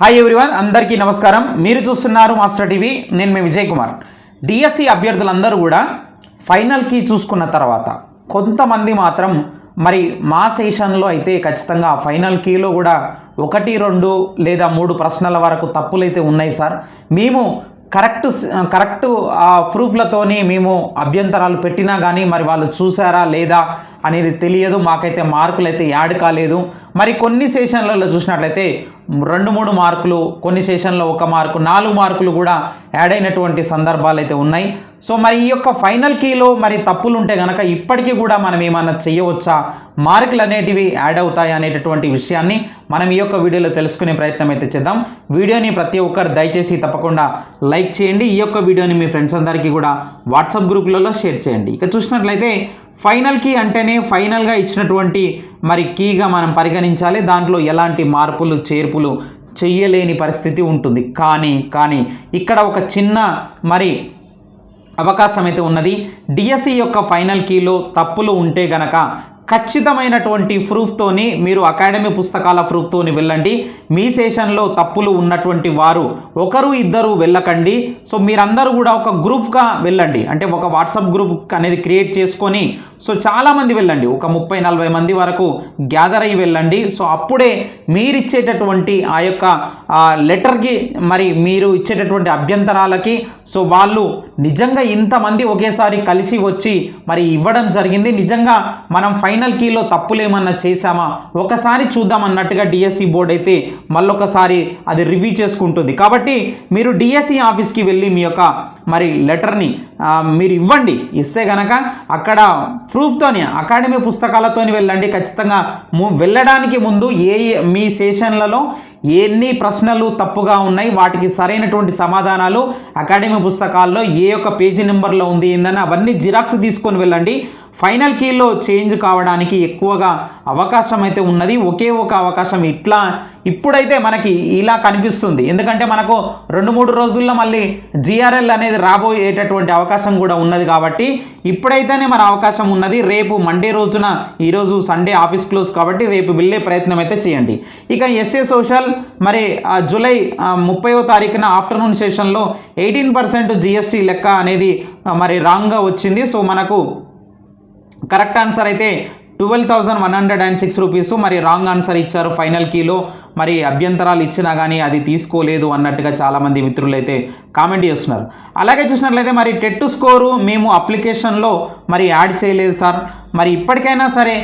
Hi everyone అందరికీ నమస్కారం. మీరు చూస్తున్నారు మాస్టర్ టీవీ నేను మీ విజయ్ కుమార్. డిఎస్సి అభ్యర్థులందరూ కూడా ఫైనల్కి చూసుకున్న తర్వాత కొంతమంది మాత్రం మరి మా సెషన్లో అయితే ఖచ్చితంగా ఫైనల్ కీలో కూడా ఒకటి రెండు లేదా మూడు ప్రశ్నల వరకు తప్పులైతే ఉన్నాయి సార్. మేము కరెక్ట్ కరెక్ట్ ప్రూఫ్లతోనే ప్రూఫ్లతోని మేము అభ్యంతరాలు పెట్టినా కానీ మరి వాళ్ళు చూసారా లేదా అనేది తెలియదు మాకైతే మార్కులు అయితే యాడ్ కాలేదు. మరి కొన్ని సెషన్లలో చూసినట్లయితే రెండు మూడు మార్కులు కొన్ని సెషన్లో ఒక మార్కు నాలుగు మార్కులు కూడా యాడ్ అయినటువంటి సందర్భాలు అయితే ఉన్నాయి. సో మరి ఈ యొక్క ఫైనల్ కీలో మరి తప్పులు ఉంటే కనుక ఇప్పటికీ కూడా మనం ఏమైనా చేయవచ్చా? మార్కులు అనేటివి యాడ్ అవుతాయి అనేటటువంటి విషయాన్ని మనం ఈ యొక్క వీడియోలో తెలుసుకునే ప్రయత్నం అయితే చేద్దాం. వీడియోని ప్రతి ఒక్కరు దయచేసి తప్పకుండా లైక్ చేయండి. ఈ యొక్క వీడియోని మీ ఫ్రెండ్స్ అందరికీ కూడా వాట్సాప్ గ్రూపులలో షేర్ చేయండి. ఇక చూసినట్లయితే ఫైనల్ కీ అంటేనే ఫైనల్గా ఇచ్చినటువంటి మరి కీగా మనం పరిగణించాలి. దాంట్లో ఎలాంటి మార్పులు చేర్పులు చెయ్యలేని పరిస్థితి ఉంటుంది. కానీ కానీ ఇక్కడ ఒక చిన్న మరి అవకాశం అయితే ఉన్నది. డిఎస్సి యొక్క ఫైనల్ కీలో తప్పులు ఉంటే గనక ఖచ్చితమైనటువంటి ప్రూఫ్తోని మీరు అకాడమీ పుస్తకాల ప్రూఫ్తోని వెళ్ళండి. మీ సెషన్లో తప్పులు ఉన్నటువంటి వారు ఒకరు ఇద్దరు వెళ్ళకండి. సో మీరందరూ కూడా ఒక గ్రూప్గా వెళ్ళండి. అంటే ఒక వాట్సాప్ గ్రూప్ అనేది క్రియేట్ చేసుకొని సో చాలామంది వెళ్ళండి. ఒక ముప్పై నలభై మంది వరకు గ్యాదర్ అయ్యి వెళ్ళండి. సో అప్పుడే మీరు ఇచ్చేటటువంటి ఆ యొక్క లెటర్కి మరి మీరు ఇచ్చేటటువంటి అభ్యంతరాలకి సో వాళ్ళు నిజంగా ఇంతమంది ఒకేసారి కలిసి వచ్చి మరి ఇవ్వడం జరిగింది. నిజంగా మనం ఫైనల్ కీలో తప్పులేమన్నా చేశామా? ఒకసారి చూద్దాం అన్నట్టుగా డిఎస్సి బోర్డు అయితే మళ్ళొకసారి అది రివ్యూ చేసుకుంటుంది. కాబట్టి మీరు డిఎస్సి ఆఫీస్కి వెళ్ళి మీ యొక్క మరి లెటర్ని మీరు ఇవ్వండి. ఇస్తే గనక అక్కడ ప్రూఫ్తోని అకాడమీ పుస్తకాలతోని వెళ్ళండి. ఖచ్చితంగా వెళ్ళడానికి ముందు ఏ- మీ సెషన్లలో ఎన్ని ప్రశ్నలు తప్పుగా ఉన్నాయి వాటికి సరైనటువంటి సమాధానాలు అకాడమీ పుస్తకాల్లో ఏ యొక్క పేజీ నెంబర్లో ఉంది ఏందని అవన్నీ జిరాక్స్ తీసుకొని వెళ్ళండి. ఫైనల్ కీలో చేంజ్ కావడానికి ఎక్కువగా అవకాశం అయితే ఉన్నది. ఒకే ఒక అవకాశం ఇట్లా ఇప్పుడైతే మనకి ఇలా కనిపిస్తుంది. ఎందుకంటే మనకు రెండు మూడు రోజుల్లో మళ్ళీ జిఆర్ఎల్ అనేది రాబోయేటటువంటి అవకాశం కూడా ఉన్నది కాబట్టి ఇప్పుడైతేనే మన అవకాశం ఉన్నది. రేపు మండే రోజున ఈరోజు సండే ఆఫీస్ క్లోజ్ కాబట్టి రేపు వెళ్ళే ప్రయత్నం అయితే చేయండి. ఇక ఎస్ఏ సోషల్ మరి జూలై ముప్పైవ తారీఖున ఆఫ్టర్నూన్ సెషన్లో ఎయిటీన్ పర్సెంట్ జిఎస్టీ లెక్క అనేది మరి రాంగ్గా వచ్చింది. సో మనకు కరెక్ట్ ఆన్సర్ అయితే twelve thousand one hundred and six rupees. మరి రాంగ్ ఆన్సర్ ఇచ్చారు ఫైనల్ కీలో. మరి అభ్యంతరాలు ఇచ్చినా కానీ అది తీసుకోలేదు అన్నట్టుగా చాలామంది మిత్రులు అయితే కామెంట్ చేస్తున్నారు. అలాగే చూసినట్లయితే మరి టెట్ స్కోరు మేము అప్లికేషన్లో మరి యాడ్ చేయలేదు సార్. మరి ఇప్పటికైనా సరే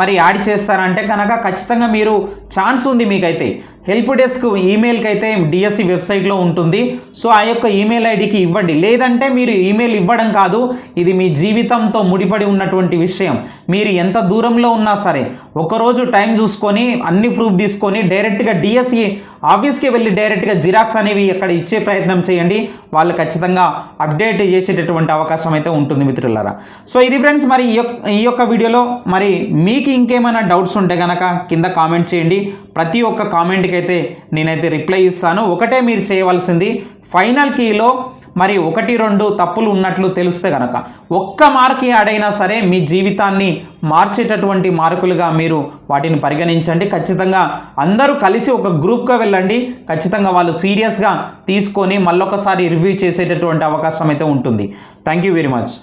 మరి యాడ్ చేస్తారంటే కనుక ఖచ్చితంగా మీరు ఛాన్స్ ఉంది మీకైతే. హెల్ప్ డెస్క్ ఈమెయిల్కి అయితే డిఎస్సి వెబ్సైట్లో ఉంటుంది. సో ఆ యొక్క ఈమెయిల్ ఐడికి ఇవ్వండి. లేదంటే మీరు ఈమెయిల్ ఇవ్వడం కాదు. ఇది మీ జీవితంతో ముడిపడి ఉన్నటువంటి విషయం. మీరు ఎంత దూరంలో ఉన్నా సరే ఒకరోజు టైం చూసుకొని అన్ని ప్రూఫ్ తీసుకొని డైరెక్ట్ డైరెక్ట్గా డిఎస్సి ఆఫీస్కి వెళ్ళి డైరెక్ట్గా జిరాక్స్ అనేవి అక్కడ ఇచ్చే ప్రయత్నం చేయండి. వాళ్ళు ఖచ్చితంగా అప్డేట్ చేసేటటువంటి అవకాశం అయితే ఉంటుంది మిత్రులారా. సో ఇది ఫ్రెండ్స్ మరి ఈ యొక్క ఈ యొక్క వీడియోలో మరి మీకు ఇంకేమైనా డౌట్స్ ఉంటే కనుక కింద కామెంట్ చేయండి. ప్రతి ఒక్క కామెంట్కి అయితే నేనైతే రిప్లై ఇస్తాను. ఒకటే మీరు చేయవలసింది ఫైనల్ కీలో మరి ఒకటి రెండు తప్పులు ఉన్నట్లు తెలిస్తే కనుక ఒక్క మార్క్ యాడ్ అయినా సరే మీ జీవితాన్ని మార్చేటటువంటి మార్కులుగా మీరు వాటిని పరిగణించండి. ఖచ్చితంగా అందరూ కలిసి ఒక గ్రూప్గా వెళ్ళండి. ఖచ్చితంగా వాళ్ళు సీరియస్గా తీసుకొని మళ్ళొకసారి రివ్యూ చేసేటటువంటి అవకాశం అయితే ఉంటుంది. Thank you very much.